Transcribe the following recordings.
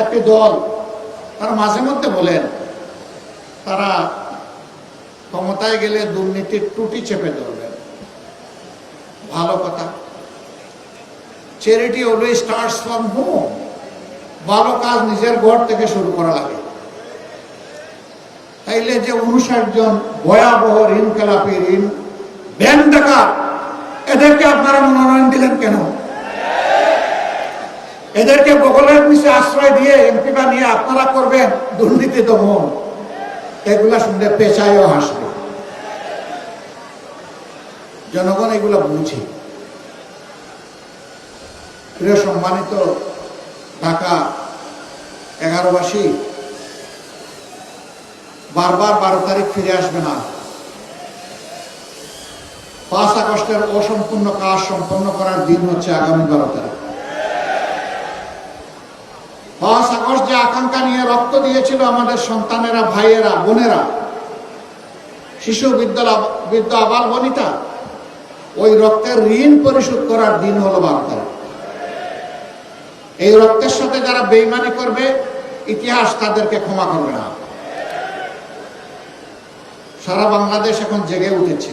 একটি দল তারা মাঝে মধ্যে বলেন, তারা ক্ষমতায় গেলে দুর্নীতির টুটি চেপে ধরবেন ভালো কথা। Charity always starts from home ভালো কাজ নিজের ঘর থেকে শুরু করা লাগে। তাইলে যে উনষাট জন ভয়াবহ ঋণ খেলাপি ঋণ, ব্যাংক ডাকাত, এদেরকে আপনারা মনোনয়ন দিলেন কেন? এদেরকে বগলের নিচে আশ্রয় দিয়ে এমপি নিয়ে আপনারা করবেন দুর্নীতি দমন এগুলা শুনলে পেশায়ও হাসবে। জনগণ এগুলো বুঝে। প্রিয় সম্মানিত ঢাকা এগারোবাসী, বারবার বারো তারিখ ফিরে আসবে না। পাঁচ আগস্টের অসম্পূর্ণ কাজ সম্পন্ন করার দিন হচ্ছে আগামী বারো তারিখ পাঁচ আগস্ট যে আকাঙ্ক্ষা নিয়ে রক্ত দিয়েছিল আমাদের সন্তানেরা, ভাইয়েরা, বোনেরা। শিশু বিদ্যালয় বিদ্যা আবাল বনিতা, ওই রক্তের ঋণ পরিশোধ করার দিন হলো বারো তারিখ এই রক্তের সাথে যারা বেইমানি করবে, ইতিহাস তাদেরকে ক্ষমা করবে না। সারা বাংলাদেশ এখন জেগে উঠেছে।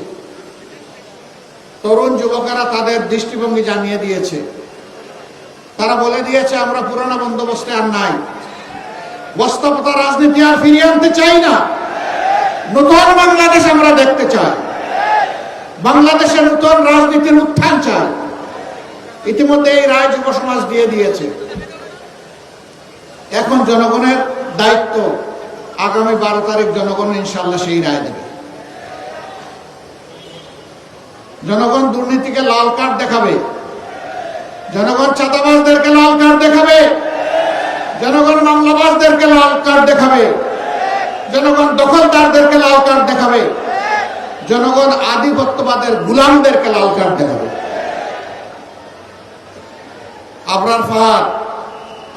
তরুণ যুবকেরা তাদের দৃষ্টিভঙ্গি জানিয়ে দিয়েছে। তারা বলে দিয়েছে, আমরা পুরোনো বন্দোবস্তে আর নাই। বস্তাপতা রাজনীতি আর ফিরিয়ে আনতে চাই না। নতুন বাংলাদেশ আমরা দেখতে চাই। বাংলাদেশের নতুন রাজনীতির উত্থান চাই। ইতিমধ্যে এই রায় যুব সমাজ দিয়ে দিয়েছে। এখন জনগণের দায়িত্ব আগামী বারো তারিখ জনগণ ইনশাল্লাহ সেই রায় দেবে। জনগণ দুর্নীতিকে লাল কার্ড দেখাবে। জনগণ চাঁদাবাজদেরকে লাল কার্ড দেখাবে। জনগণ মামলাবাজদেরকে লাল কার্ড দেখাবে। জনগণ দখলদারদেরকে লাল কার্ড দেখাবে। জনগণ আধিপত্যবাদের গুলামদেরকে লাল কার্ড দেখাবে। আবরার ফাহাদ,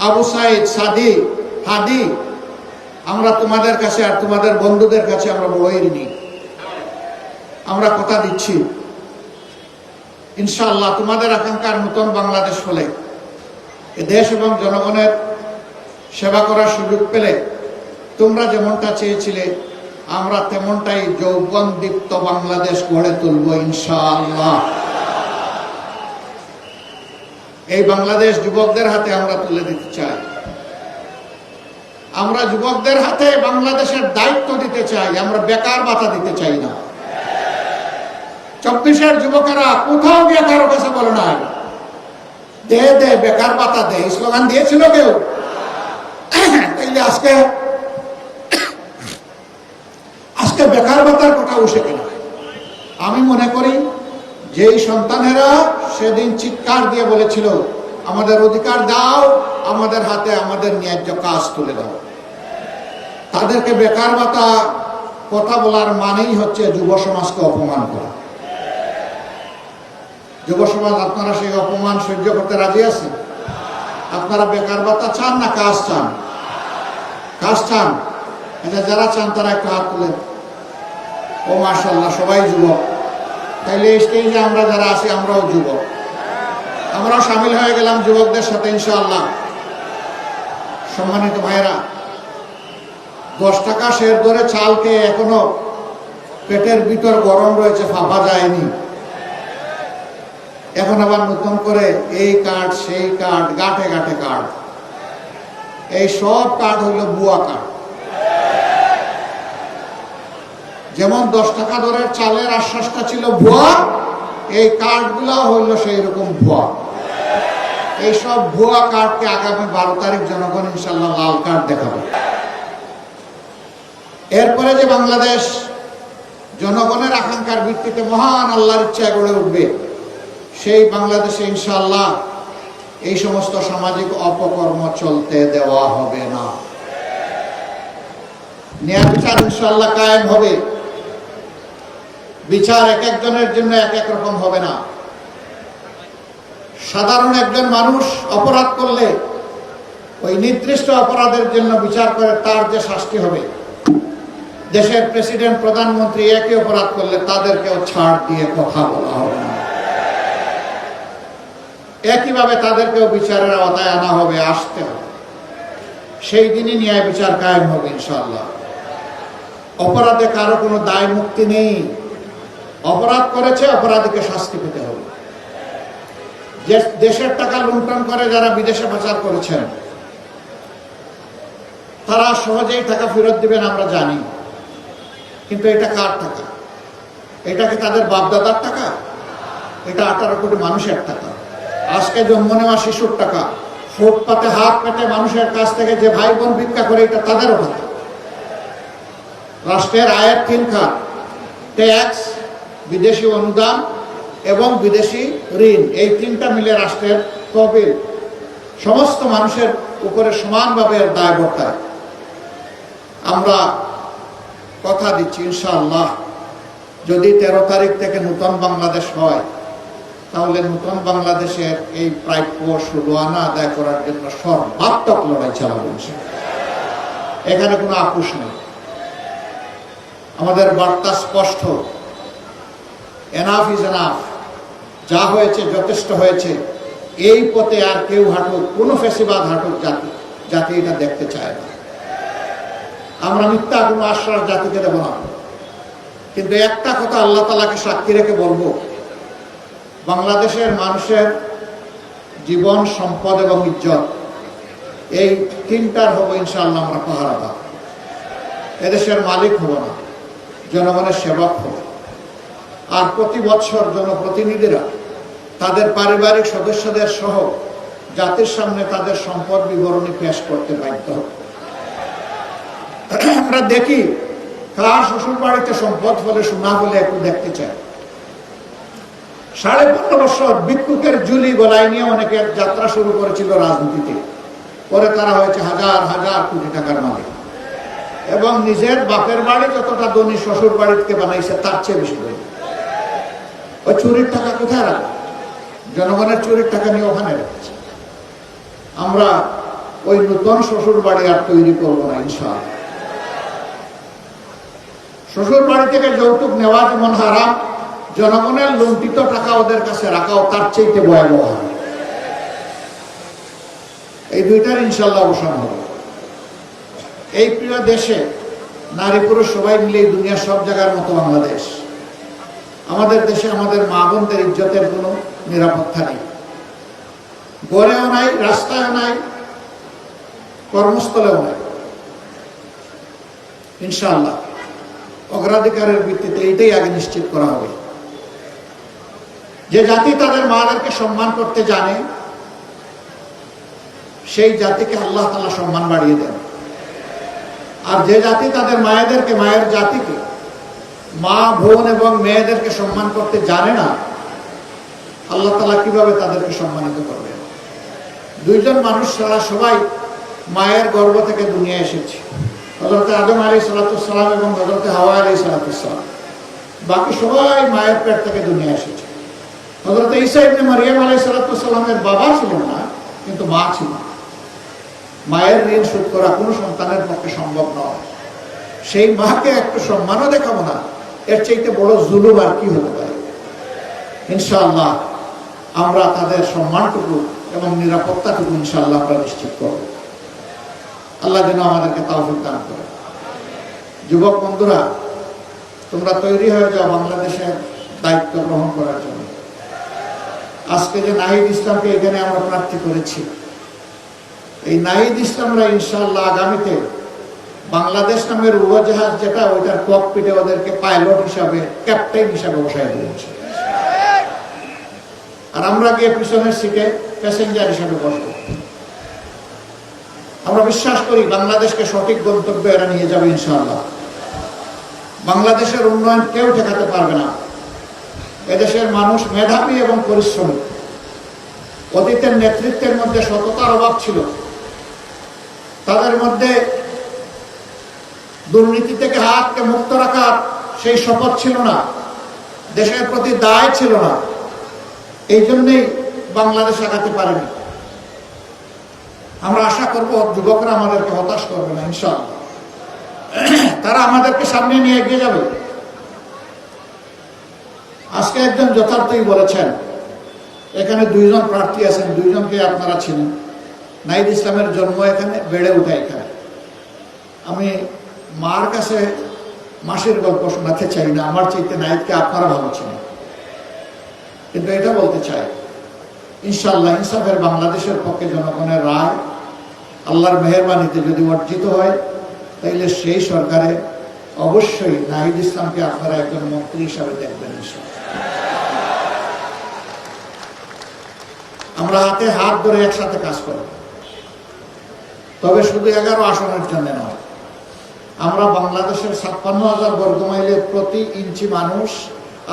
আবু সাইদ, সাদি, হাদি, আমরা তোমাদের কাছে আর তোমাদের বন্ধুদের কাছে আমরা ঋণী। আমরা কথা দিচ্ছি। ইনশাল্লাহ তোমাদের আকাঙ্ক্ষার নতুন বাংলাদেশ হলে দেশ এবং জনগণের সেবা করার সুযোগ পেলে তোমরা যেমনটা চেয়েছিলে, আমরা তেমনটাই যৌবন দীপ্ত বাংলাদেশ গড়ে তুলব ইনশাআল্লাহ। এই বাংলাদেশ যুবকদের হাতে আমরা তুলে দিতে চাই। আমরা যুবকদের হাতে বাংলাদেশের দায়িত্ব দিতে চাই, আমরা বেকার বাতা দিতে চাই না। চব্বিশের যুবকেরা কোথাও গিয়ে কারও কাছে বলে নাই, দে দে, বেকার বাতা দে। স্লোগান দিয়েছিল কেউ? আজকে আজকে বেকার বাতার কথা উঠে কেন আমি মনে করি যেই সন্তানেরা সেদিন চিৎকার দিয়ে বলেছিল, আমাদের অধিকার দাও, আমাদের হাতে আমাদের ন্যায্য কাজ তুলে দাও। তাদেরকে বেকার বাতা কথা বলার মানেই হচ্ছে যুব সমাজকে অপমান করা। যুব সমাজ, আপনারা সেই অপমান সহ্য করতে রাজি আছেন? আপনারা বেকার ভাতা চান না কাজ চান? কাজ চান, এটা যারা চান তারা একটু হাত তুলেন। ও মার্শাল্লাহ সবাই যুবক। তাইলে স্টেজে আমরা যারা আছি, আমরাও যুবক। আমরাও সামিল হয়ে গেলাম যুবকদের সাথে, ইনশাআল্লাহ। সম্মানিত ভাইরা দশ টাকা শের ধরে চালকে এখনও পেটের ভিতর গরম রয়েছে, ফাঁপা যায়নি। এখন আবার নতুন করে এই কার্ড সেই কার্ড গাঁটে গাঁটে কার্ড এই সব কার্ড হইল বুয়া কার্ড। যেমন দশ টাকা দরের চালের আশ্বাসটা ছিল ভুয়া, এই কার্ডগুলো হইল সেই রকম ভুয়া। এই সব ভুয়া কার্ডকে আগামী বারো তারিখ জনগণ ইনশাল্লাহ লাল কার্ড দেখাবে। এরপরে যে বাংলাদেশ জনগণের আকাঙ্ক্ষার ভিত্তিতে মহান আল্লাহর ইচ্ছায় গড়ে উঠবে, সেই বাংলাদেশে ইনশাল্লাহ এই সমস্ত সামাজিক অপকর্ম চলতে দেওয়া হবে না। ন্যায় বিচার ইনশাল্লাহ কায়েম হবে। বিচার এক একজনের জন্য এক এক রকম হবে না। সাধারণ একজন মানুষ অপরাধ করলে ওই নির্দিষ্ট অপরাধের জন্য বিচার করে তার যে শাস্তি হবে। দেশের প্রেসিডেন্ট, প্রধানমন্ত্রী একই অপরাধ করলে তাদেরকেও ছাড় দিয়ে কথা বলা হবে না। একইভাবে তাদেরকেও বিচারের আওতায় আনা হবে, আসতে হবে। সেই দিনই ন্যায় বিচার কায়েম হবে, ইনশাআল্লাহ। অপরাধে কারও কোনো দায় মুক্তি নেই। অপরাধ করেছে, অপরাধীকে শাস্তি পেতে হবে। দেশের টাকা লুণ্ঠন করে, যারা বিদেশে পাচার করেছেন, তারা সহজেই টাকা ফেরত দিবেন, আমরা জানি। কিন্তু এটা কার টাকা? এটা কি তাদের বাপদাদার টাকা? এটা আঠারো কোটি মানুষের টাকা। আজকে জন্ম নেওয়া শিশুর টাকা, ফুটপাতে হাত পেতে মানুষের কাছ থেকে যে ভাই বোন ভিক্ষা করে, এটা তাদেরও টাকা রাষ্ট্রের আয়ের তিন খাত, ট্যাক্স, বিদেশি অনুদান এবং বিদেশি ঋণ, এই তিনটা মিলে রাষ্ট্রের তহবিল। সমস্ত মানুষের উপরে সমানভাবে দায় বর্তায় আমরা কথা দিচ্ছি, ইনশাআল্লাহ, যদি তেরো তারিখ থেকে নূতন বাংলাদেশ হয় তাহলে নতুন বাংলাদেশের এই প্রাপ্য ষোলো আনা আদায় করার জন্য সর্বাত্মক লড়াই চালাবো ইনশাআল্লাহ। এখানে কোনো আপুষ নেই। আমাদের বার্তা স্পষ্ট। এনাফ ইজ এনাফ যা হয়েছে যথেষ্ট হয়েছে। এই পথে আর কেউ হাঁটুক, কোনো ফেসিবাদ হাঁটুক জাতি জাতি এটা দেখতে চায় না। আমরা মিথ্যা কোনো আশ্বাস জাতিকে দেব না। কিন্তু একটা কথা আল্লাহ তালাকে সাক্ষী রেখে বলব বাংলাদেশের মানুষের জীবন, সম্পদ এবং ইজ্জত, এই তিনটার হব ইনশাআল্লাহ আমরা পাহারাদার এদেশের মালিক হব না, জনগণের সেবক হব। আর প্রতি বছর জনপ্রতিনিধিরা, তাদের পারিবারিক সদস্যদের সহ জাতির সামনে তাদের সম্পদ বিবরণী পেশ করতে বাধ্য আমরা দেখি, কার শ্বশুর বাড়িতে সম্পদ ফলে শোনা বলে একটু দেখতে চাই। সাড়ে পনেরো বছর ভিক্ষুকের জুলি গলায় নিয়ে অনেকে যাত্রা শুরু করেছিল রাজনীতিতে। পরে তারা হয়েছে হাজার হাজার কোটি টাকার মালিক। এবং নিজের বাপের বাড়ি যতটা ধনী শ্বশুর বাড়িতে বানাইছে, তার চেয়ে বেশি ওই চুরির টাকা কোথায় রাখবে? জনগণের চুরির টাকা নিয়ে ওখানে রেখেছে। আমরা ওই নতুন শ্বশুর বাড়ি আর তৈরি করব না, ইনশাআল্লাহ। শ্বশুর বাড়ি থেকে যৌতুক নেওয়া যেমন হারাম জনগণের লুণ্ঠিত টাকা ওদের কাছে রাখাও তার চাইতে ভয়াবহ এই দুইটার ইনশাল্লাহ অবসান হবে। এই প্রিয় দেশে নারী পুরুষ সবাই মিলে দুনিয়ার সব জায়গার মতো বাংলাদেশ। আমাদের দেশে আমাদের মা বোনদের ইজ্জতের কোনো নিরাপত্তা নেই। গড়েও নাই, রাস্তায়ও নাই, কর্মস্থলেও নাই। ইনশাআল্লাহ অগ্রাধিকারের ভিত্তিতে এইটাই আগে নিশ্চিত করা হবে। যে জাতি তাদের মাদেরকে সম্মান করতে জানে, সেই জাতিকে আল্লাহ তালা সম্মান বাড়িয়ে দেন। আর যে জাতি তাদের মায়েদেরকে, মায়ের জাতিকে, মা, বোন এবং মেয়েদেরকে সম্মান করতে জানে না, আল্লাহ তালা কীভাবে তাদেরকে সম্মানিত করবেন দুইজন মানুষ ছাড়া সবাই মায়ের গর্ভ থেকে দুনিয়া এসেছে। হজরত আদম আলী সালাতাম এবং হজরত হাওয়া আলী সালাতাম বাকি সবাই মায়ের পেট থেকে দুনিয়া এসেছে। হজরত ইবনে মারিয়াম আলী সালাতামের বাবা ছিলেন না, কিন্তু মা ছিল। মায়ের ঋণ শোধ করা কোনো সন্তানের পক্ষে সম্ভব নয়। সেই মাকে একটু সম্মানও দেখাবো না, এর চাইতে বড় জুলুম আর কি হতে পারে? ইনশাআল্লাহ, আমরা তাদের সম্মানটুকু এবং নিরাপত্তাটুকু ইনশাআল্লাহ আমরা নিশ্চিত করব। আল্লাহ যেন আমাদেরকে তাওফিক দান করে যুবক বন্ধুরা, তোমরা তৈরি হয়ে যাও বাংলাদেশের দায়িত্ব গ্রহণ করার জন্য। আজকে যে নাহিদ ইসলামকে এখানে আমরা প্রার্থী করেছি, এই নাহিদ ইসলামরা ইনশাল্লাহ আগামীতে বাংলাদেশ নামের উড়োজাহাজ যেটা, ওইটার ককপিটে ওদেরকে পাইলট হিসাবে ক্যাপ্টেন হিসাবে বসায় দিয়েছে। আর আমরা গিয়ে পিছনের সিটে প্যাসেঞ্জার হিসাবে বসবো। আমরা বিশ্বাস করি বাংলাদেশকে সঠিক গন্তব্যে এরা নিয়ে যাবে ইনশাল্লাহ বাংলাদেশের উন্নয়ন কেউ ঠেকাতে পারবে না। এদেশের মানুষ মেধাবী এবং পরিশ্রমী। অতীতের নেতৃত্বের মধ্যে সততার অভাব ছিল। তাদের মধ্যে দুর্নীতি থেকে হাতকে মুক্ত রাখার সেই শপথ ছিল না। দেশের প্রতি দায় ছিল না। এই জন্যেই বাংলাদেশ আগাতে পারেনি। আমরা আশা করব যুবকরা আমাদেরকে হতাশ করবে না, ইনশাআল্লাহ। তারা আমাদেরকে সামনে নিয়ে এগিয়ে যাবে। আজকে একজন যথার্থই বলেছেন, এখানে দুইজন প্রার্থী আছেন, দুইজনকে আপনারা ছিলেন নাইদ ইসলামের জন্ম এখানে, বেড়ে ওঠা এখানে। আমি মার কাছে মাসির গল্প শোনাতে চাই না, আমার চাইতে নাইদকে আপনারা ভালো ছিলেন কিন্তু এটা বলতে চাই ইনশাল্লাহ ইনসাফের বাংলাদেশের পক্ষে জনগণের রায়, আল্লাহর মেহরবানিতে যদি অর্জিত হয়, তাইলে সেই সরকারে অবশ্যই নাহিদ ইসলামকে আপনারা একজন মন্ত্রী হিসাবে দেখবেন আমরা হাতে হাত ধরে একসাথে কাজ করব। তবে শুধু এগারো আসনের জন্য নয়, আমরা বাংলাদেশের ছাপ্পান্ন হাজার বর্গমাইলের প্রতি ইঞ্চি মানুষ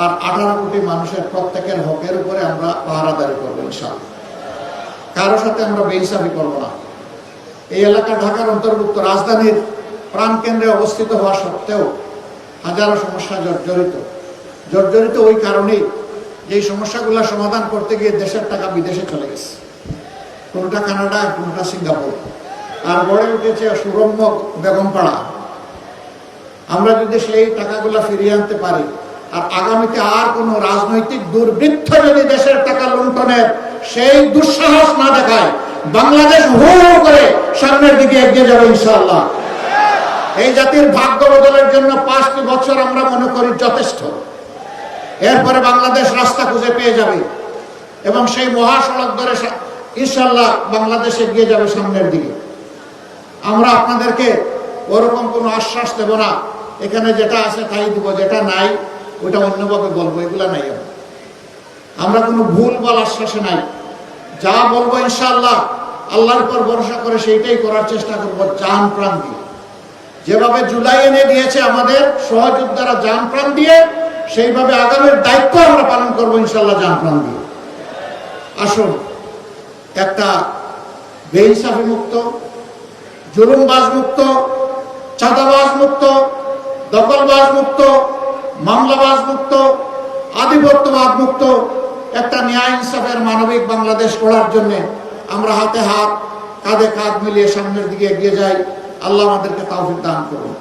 আর আঠারো কোটি মানুষের প্রত্যেকের হকের উপরে আমরা পাহারাদারি করব ইনশাআল্লাহ। কারও সাথে আমরা বেইসাফি করব না। এই এলাকা ঢাকার অন্তর্ভুক্ত রাজধানীর প্রাণকেন্দ্রে অবস্থিত হওয়া সত্ত্বেও হাজারো সমস্যা জর্জরিত। জর্জরিত ওই কারণেই যে এই সমস্যাগুলো সমাধান করতে গিয়ে দেশের টাকা বিদেশে চলে গেছে। কোনটা কানাডা, কোনটা সিঙ্গাপুর। আর গড়ে উঠেছে সুরম্য বেগমপাড়া। আমরা যদি সেই টাকাগুলো ফিরিয়ে আনতে পারি, আর আগামীতে আর কোনো রাজনৈতিক দুর্বৃত্ত যদি দেশের টাকা লুণ্ঠনের সেই দুঃসাহস না দেখায়, বাংলাদেশ হু করে সামনের দিকে এগিয়ে যাবে ইনশাআল্লাহ। এই জাতির ভাগ্য বদলের জন্য পাঁচটি বছর আমরা মনে করি যথেষ্ট। এরপরে বাংলাদেশ রাস্তা খুঁজে পেয়ে যাবে এবং সেই মহাসড়ক ধরে ইনশাল্লাহ বাংলাদেশ এগিয়ে যাবে সামনের দিকে। আমরা আপনাদেরকে ওরকম কোনো আশ্বাস দেব না। এখানে যেটা আছে তাই দিব, যেটা নাই ওটা অন্যভাবে বলব, এগুলা নাই আমার। কোনো ভুল বল আশ্বাসে নাই। যা বলব ইনশাল্লাহ আল্লাহর পর ভরসা করে সেইটাই করার চেষ্টা করব জান প্রাণ দিয়ে। যেভাবে জুলাই এনে দিয়েছে আমাদের সহযোদ্ধারা জান প্রাণ দিয়ে, সেইভাবে আগামীর দায়িত্ব আমরা পালন করব ইনশাল্লাহ যান প্রাণ দিয়ে। আসুন, একটা বেইনসাফি মুক্ত, জুলুমবাজ মুক্ত, চাঁদাবাজ মুক্ত, দখলবাজ মুক্ত, মামলাবাজ মুক্ত, আধিপত্যবাদ মুক্ত, একটা ন্যায় ইনসাফের মানবিক বাংলাদেশ গড়ার জন্য আমরা হাতে হাত, কাঁধে কাঁধ মিলিয়ে সামনের দিকে এগিয়ে যাই। আল্লাহ আমাদেরকে তাওফিক দান করুন।